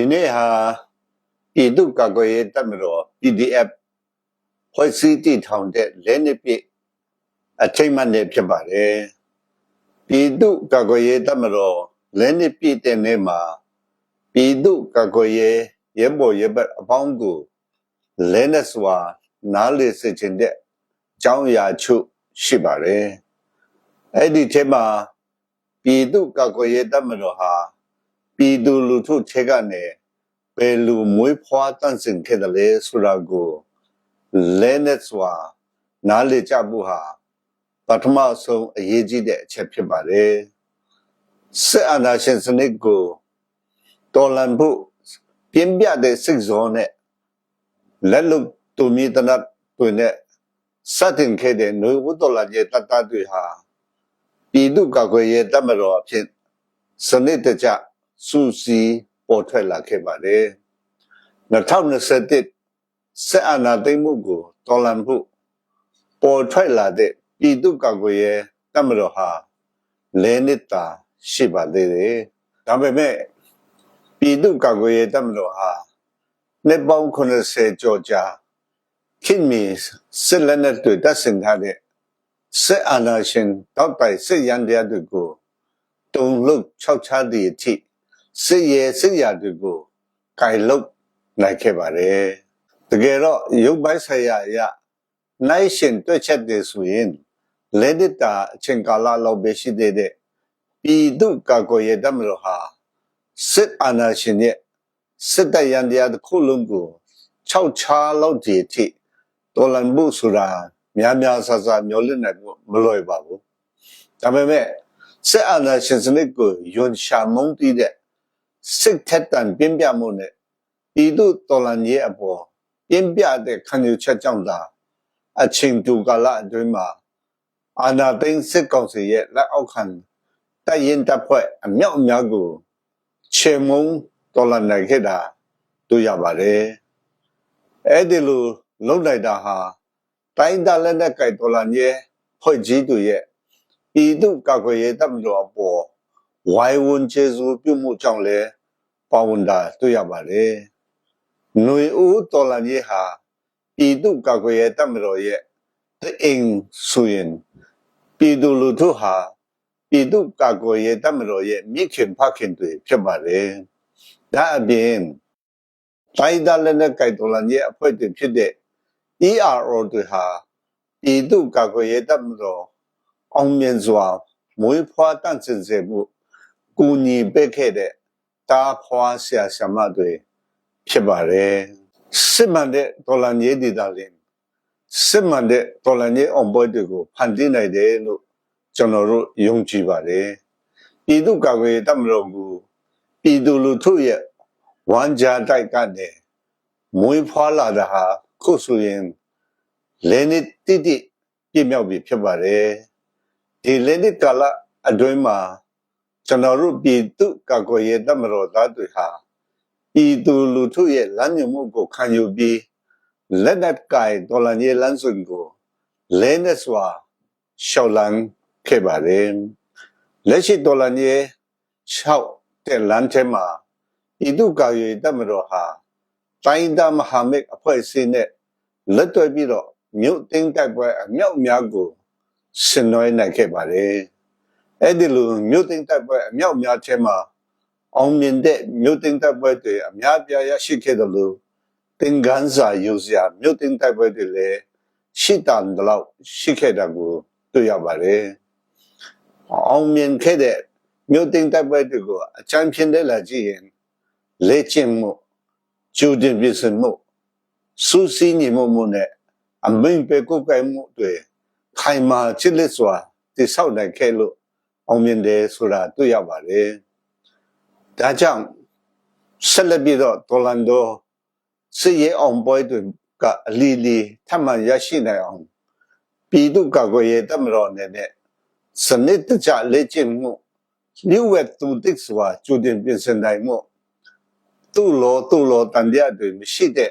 ဒီနေ့ဟာပြည်သူ့ကာကွယ်ရေးတပ်မတော် PDF ဖွဲ့စည်းတည်ထောင်တဲ့လဲနှစ်ပြည့်အထိတ်မှတ်နေ့ဖြစ်ပါတယ်ပြည်သူ့ကာကွယ်ရေးတပ်မတော်လဲနှစ်ပြည့်တဲ့နေ့မှာပြည်သူ့ကာကွယ်ရေးရဲဘော်ရဲဘက်အပေါင်းကိုလဲနဲ့စွာနားလေစေခြင်းတဲ့အကြောင်းအရာချုပ်ရှိပါတယ်အဲ့ဒီထဲမှာပြည်သူ့ကာကွယ်ရေးတပ်မတော်ဟာ ပြည်သူလူထုထဲကနေဘယ်လိုမွေးဖွားတန့်စင်ခဲ့တယ်လဲဆိုတာကိုလဲနဲ့စွာနားလေကြဖို့ဟာပထမဆုံးအရေးကြီးတဲ့အချက်ဖြစ်ပါတယ်စစ်အာဏာရှင်စနစ်ကိုတော်လှန်ဖို့ပြင်းပြတဲ့စိတ်ဇောနဲ့လက်လုံတူမီတနတ်တွေနဲ့စတင်ခဲ့တဲ့နှွေဦးတော်လာရဲ့တတ်တတ်တွေဟာပြည်သူ့ကာကွယ်ရေးတပ်မတော်အဖြစ်စနစ်တကျ စူစီပေါ်ထွက်လာခဲ့ပါတယ်2021စစ်အာဏာသိမ်းမှုကိုတော်လှန်ဖို့ပေါ်ထွက်လာတဲ့ပြည်သူ့ကာကွယ်ရေးတပ်မတော်ဟာလဲနှစ်တာရှိပါသေးတယ်ဒါပေမဲ့ပြည်သူ့ကာကွယ်ရေးတပ်မတော်ဟာနှစ်ပေါင်း80ကျော်ကြာခင်မီစစ်လက်နက်တွေတပ်ဆင်ထားတဲ့စစ်အာဏာရှင်တောက်တိုင်စစ်ရန်တရားတွေကိုတုံလုတ်ခြောက်ခြားသည့်အထိ စစ်ရဲစစ်ရာတွေကိုကင်လုတ်နိုင်ခဲ့ပါတယ်တကယ်တော့ရုပ်ပိုင်းဆိုင်ရာအရနိုင်ရှင်တွက်ချက်တယ်ဆိုရင်လက်ဒတာအချိန်ကာလလောက်ပဲရှိသေးတဲ့ပြည်သူကာကွယ်ရေးတပ်မတော်ဟာစစ်အာဏာရှင်ရဲ့စစ်တပ်ရန်တရားတစ်ခုလုံးကိုခြောက်ခြားလောက်ဒီအထိတော်လန်မှုဆိုတာများများဆဆမျောလင့်နိုင်မှုမလွယ်ပါဘူးဒါပေမဲ့စစ်အာဏာရှင်စနစ်ကိုယွန်ရှာမုန်းတီးတဲ့ စစ်ထက်တန်ပြင်းပြမှုနဲ့ပြည်သူတော်လှန်ရေးအပေါ်ပြင်းပြတဲ့ခံယူချက်ကြောင့်သာအချိန်တူကာလအတွင်းမှာအာဏာသိမ်းစစ်ကောင်စီရဲ့လက်အောက်ခံတပ်ရင်တပ်ဖွဲ့အမြောက်အများကိုချေမုံတော်လှန်နိုင်ခဲ့တာတွေ့ရပါတယ်အဲ့ဒီလိုလုံလိုက်တာဟာတိုင်းဒါလက်နဲ့ကြိုက်တော်လှန်ရေးဖွဲ့ကြီးတို့ရဲ့ပြည်သူကာကွယ်ရေးတပ်မတော်အပေါ်ဝိုင်းဝန်းကျေစုပြုမှုကြောင့်လည်း ပါဝင်တာတွေ့ရပါတယ်။ຫນွေဦးတော်လန်ကြီးဟာပြည်သူကာကွယ်ရေးတပ်မတော်ရဲ့အိမ်ဆိုရင်ပြည်သူလူထုဟာပြည်သူကာကွယ်ရေးတပ်မတော်ရဲ့မြစ်ခင်ဖခင်တွေဖြစ်ပါတယ်။ဒါအပြင်တိုင်းဒါလည်းနဲ့ကြိုက်တော်လန်ကြီးအဖွဲ့တွေဖြစ်တဲ့ ERO တွေဟာပြည်သူကာကွယ်ရေးတပ်မတော်အောင်မြင်စွာမွေးဖွားတန့်စင်စေမှုကူညီပေးခဲ့တဲ့ တားဖွားဆရာဆရာမတွေဖြစ်ပါတယ်စစ်မှန်တဲ့ဒေါ်လာညေးဒေတာလင်စစ်မှန်တဲ့ဒေါ်လာညေးအောင်ပွဲတွေကိုဖန်တီးနိုင်တယ်လို့ကျွန်တော်တို့ယုံကြည်ပါတယ်ပြည်သူ့ကာကွယ်တပ်မတော်ကိုပြည်သူလူထုရဲ့ဝမ်းကြားတိုက်ကနေမွေးဖွားလာတာဟာခုဆိုရင်လဲနှစ်တိတိပြည့်မြောက်ပြီဖြစ်ပါတယ်ဒီလဲနှစ်ကာလအတွင်းမှာ ကျွန်တော်တို့ပြည်သူကာကွယ်ရေးတပ်မတော်သားတွေဟာပြည်သူလူထုရဲ့လမ်းညွှန်မှုကိုခံယူပြီးလက်နက်ကိုင်ဒေါ်လာကြီးလမ်းစွန်ကိုလဲနဲ့စွာရှောက်လန်းခဲ့ပါတယ်လက်ရှိဒေါ်လာကြီး6တဲ့လမ်းထဲမှာပြည်သူကာကွယ်ရေးတပ်မတော်ဟာတိုင်းသားမဟာမိတ်အဖွဲ့အစည်းနဲ့လက်တွဲပြီးတော့မြို့သိမ်းတိုက်ပွဲအမြောက်အများကိုဆင်နွှဲနိုင်ခဲ့ပါတယ် အဲ့ဒီလိုမြို့သိမ်းတပ်ပွဲအမြောက်များထဲမှာအောင်မြင်တဲ့မြို့သိမ်းတပ်ပွဲတွေအများပြားရရှိခဲ့တယ်လို့သင်္ကန်းစာယူစရာမြို့သိမ်းတပ်ပွဲတွေလည်းရှိတန်တော့ရှိခဲ့တာကိုတွေ့ရပါတယ်အောင်မြင်ခဲ့တဲ့မြို့သိမ်းတပ်ပွဲတွေကိုအချမ်းဖြင်းတဲ့လာကြည့်ရင်လေ့ကျင့်မှုကျူတင်ပြစမှုစူးစီးညီမှုမှုနဲ့အမိန်ပဲကိုယ်ကိုယ်မှုတွေခိုင်မာချစ်လက်စွာတိဆောက်နိုင်ခဲ့လို့ အောင်မြင်တယ်ဆိုတာတွေ့ရပါတယ်။ဒါကြောင့်ဆက်လက်ပြီးတော့ဒေါ်လန်ဒိုစစ်ရေးအောင်ပွဲတွေကအလီလီထပ်မံရရှိနိုင်အောင်ပြည်သူ့ကာကွယ်ရေးတပ်မတော်အနေနဲ့စနစ်တကျလေ့ကျင့်မှုလျှို့ဝှက်သူတိစွာကြိုတင်ပြင်ဆင်နိုင်မှုသူ့လောသူ့လောတန်တရားတွေမရှိတဲ့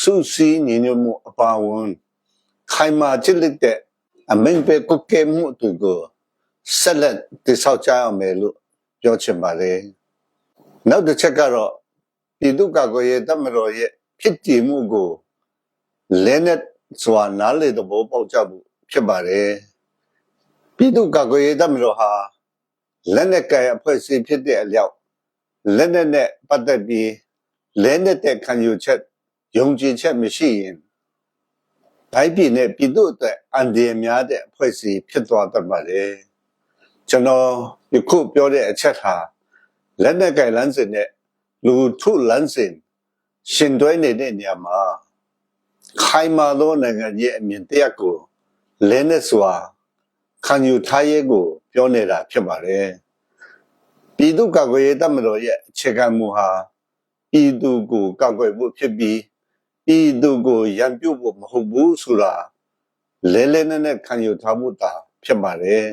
စုစည်းညီညွတ်မှုအပါအဝင်ခိုင်မာချစ်လက်တဲ့အမင်းပဲကုတ်ကဲမှုတွေကို ဆက်လက်တည်ဆောက်ကြအောင်မယ်လို့ပြောချင်ပါတယ်နောက်တစ်ချက်ကတော့ပြည်သူ့ကာကွယ်ရေးတပ်မတော်ရဲ့ဖြစ်တည်မှုကိုလဲနဲ့စွာနားလေသဘောပေါက်ကြဖို့ဖြစ်ပါတယ်ပြည်သူ့ကာကွယ်ရေးတပ်မတော်ဟာလက်နက်ကင်အဖွဲ့အစည်းဖြစ်တဲ့အလျောက်လက်နက်နဲ့ပတ်သက်ပြီးလဲနဲ့တဲ့ခံယူချက်ယုံကြည်ချက်မရှိရင်ဒိုင်းပြည်နဲ့ပြည်သူ့အတွက်အန္တရာယ်များတဲ့အဖွဲ့အစည်းဖြစ်သွားတတ်ပါတယ် ကျွန်တော်ဒီခုပြောတဲ့အချက်ဟာလက်နက်ကင်လမ်းစဉ်နဲ့လူထုလမ်းစဉ်ရှင်တွဲနေတဲ့နေရာမှာခိုင်မာသောနိုင်ငံရဲ့အမြင်တရားကိုလဲနဲ့စွာခံယူထားရဲကို ပြောနေတာဖြစ်ပါတယ်ပြည်သူ့ကာကွယ်ရေးတပ်မတော်ရဲ့အခြေခံမူဟာပြည်သူကိုကာကွယ်ဖို့ဖြစ်ပြီးပြည်သူကိုရန်ပြုတ်ဖို့မဟုတ်ဘူးဆိုတာလဲလဲနဲ့နဲ့ခံယူထားမှုတာဖြစ်ပါတယ်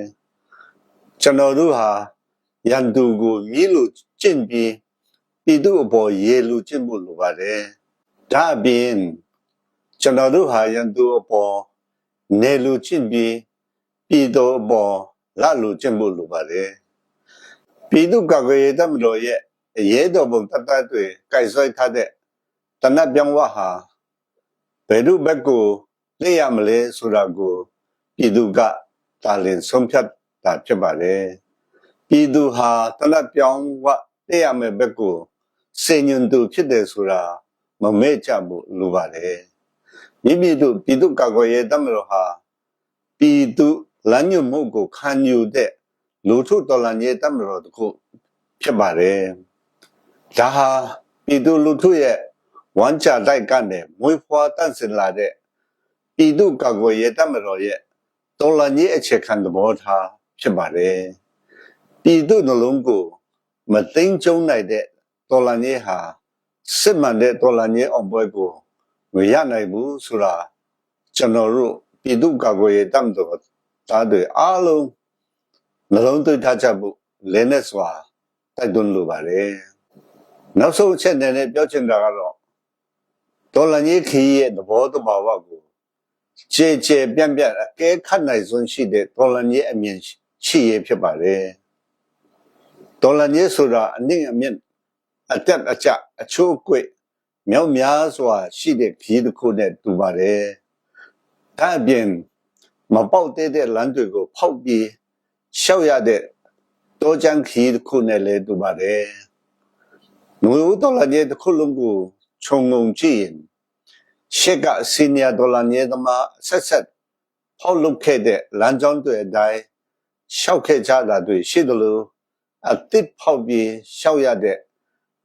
ကျွန်တော်တို့ဟာရန်သူကိုမြည်လို့ကျင့်ပြီးပြည်သူအပေါ်ရေလူကျင့်ဖို့လိုပါတယ်ဒါအပြင်ကျွန်တော်တို့ဟာရန်သူအပေါ်နေလူကျင့်ပြီးပြည်သူအပေါ်လာလူကျင့်ဖို့လိုပါတယ်ပြည်သူကာကွယ်ရေးတပ်မတော်ရဲ့အရေးတော်ပုံတတ်တတ်တွေကြိုက်ဆွဲထားတဲ့တနတ်ပြောင်းဝဟာဘယ်သူဘက်ကိုလက်ရမလဲဆိုတာကိုပြည်သူကတာလင်ဆုံးဖြတ် တာဖြစ်ပါတယ်ပြည်သူဟာတနတ်ပြောင်းဝလက်ရမယ်ဘက်ကိုစေညွန်သူဖြစ်တယ်ဆိုတာမမဲ့ကြဘူးလိုပါတယ်မိမိတို့ပြည်သူကာကွယ်ရေးတပ်မတော်ဟာပြည်သူလမ်းညွှန်မှုကိုခံယူတဲ့လူထုတော်လှန်ရေးတပ်မတော်တစ်ခုဖြစ်ပါတယ်ဒါဟာပြည်သူလူထုရဲ့ဝမ်းချတိုက်ကနေမွေးဖွားတန့်စင်လာတဲ့ပြည်သူကာကွယ်ရေးတပ်မတော်ရဲ့တော်လှန်ရေးအခြေခံသဘောထား ဖြစ်ပါတယ်ပြည်သူနှလုံးကိုမသိမ်းကျုံနိုင်တဲ့တော်လှန်ရေးဟာစစ်မှန်တဲ့တော်လှန်ရေးအောင်ပွဲကိုမရနိုင်ဘူးဆိုတာကျွန်တော်တို့ပြည်သူကာကွယ်ရေးတပ်မတော်သားတွေအားလုံးနှလုံးသွင်းထားကြဖို့လဲနဲ့စွာတိုက်တွန်းလိုပါတယ်နောက်ဆုံးအချက်နဲ့လည်းပြောချင်တာကတော့ဒေါ်လာကြီးခီးရဲ့သဘောတဘာဝကိုခြေခြေပြန့်ပြန့်အကဲခတ်နိုင်စွမ်းရှိတဲ့ဒေါ်လာကြီးအမြင်ရှိ ရဖြစ်ပါတယ်ဒေါ်လာကြီးဆိုတာအနည်းအမြင့်အတက်အကျအချိုးအကွေ့မြောက်များစွာရှိတဲ့ခီးတစ်ခုနဲ့တူပါတယ်ဒါအပြင်မပေါက်သေးတဲ့လမ်းတွေကိုဖောက်ပြီးရှောက်ရတဲ့တောချမ်းခီးတစ်ခုနဲ့လည်းတူပါတယ်။ငွေဦးဒေါ်လာကြီးတစ်ခုလုံးကိုခြုံငုံကြည့်ရင်ရှက်ကစီနီယာဒေါ်လာကြီးသမားဆက်ဆက်ဖောက်လုပ်ခဲ့တဲ့လမ်းကြောင်းတွေအတိုင်း ရှောက်ခဲ့ကြတာတွေရှိသလိုအသစ်ဖောက်ပြီးရှောက်ရတဲ့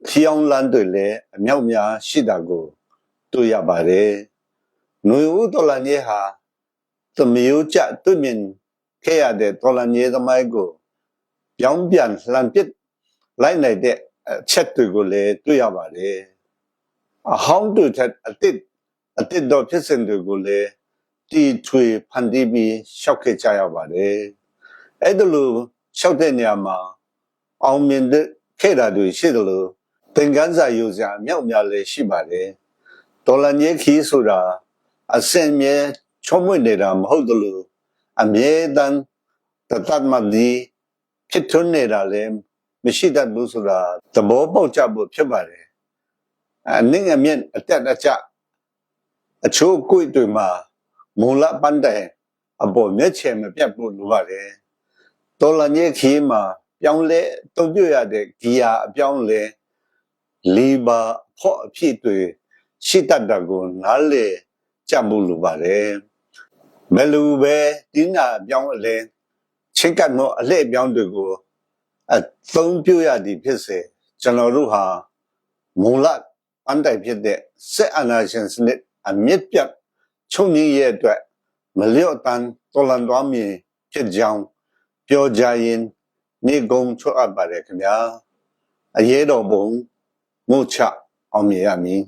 ခီအောင်လမ်းတွေလည်းအမြောက်များရှိတာကိုတွေ့ရပါတယ်။ငွေဦးဒေါ်လာကြီးဟာသမီးကျတွေ့မြင်ခဲ့ရတဲ့ဒေါ်လာကြီးသမိုင်းကိုပြောင်းပြန်လှန်ပစ်လိုက်နိုင်တဲ့အချက်တွေကိုလည်းတွေ့ရပါတယ်အဟောင်းတို့တဲ့အတစ်အတစ်တော့ဖြစ်စဉ်တွေကိုလည်းတီထွေဖန်တီးပြီးရှောက်ခဲ့ကြရပါတယ် အဲ့ဒါလိုရှောက်တဲ့နေရာမှာအောင်မြင်တဲ့ခဲ့တာတွေရှိတယ်လို့သင်္ကန်းစာယူစရာမြောက်များလည်းရှိပါတယ်ဒေါ်လာညေခီးဆိုတာအစင်မြဲချုံးမွေ့နေတာမဟုတ်တယ်လို့အမြဲတမ်းတတ်မှတ်ဒီဖြစ်ထွန်းနေတာလည်းမရှိတတ်ဘူးဆိုတာသဘောပေါက်ကြဖို့ဖြစ်ပါတယ်အနည်းငယ်မြင့်အတက်အကျအချိုးကိုယ်တွေမှာမူလပန်းတိုင်အပေါ်မျက်ခြေမပြတ်ဖို့လိုပါတယ် တော်လညေခီးမှာပြောင်းလဲတုံ့ပြရတဲ့ဂီယာအပြောင်းလဲလီဘာဖော့အဖြစ်တွေရှိတတ်တာကိုနားလေကြမှုလိုပါတယ်ဘယ်လိုပဲဒီနာအပြောင်းအလဲချင်းကပ်သောအလှည့်ပြောင်းတွေကိုအသုံးပြုရသည်ဖြစ်စေကျွန်တော်တို့ဟာမူလအန်တိုင်ဖြစ်တဲ့စစ်အာဏာရှင်စနစ်အမြင့်ပြတ်ချုပ်ငြိရဲ့အတွက်မလျော့တန်တော်လန်တော်မီဖြစ်ကြောင်း ပြောကြရင်နေကုံချွတ်အပ်ပါတယ်ခင်ဗျာအရေးတော်ပုံမှုချအောင်မြင်ရမည်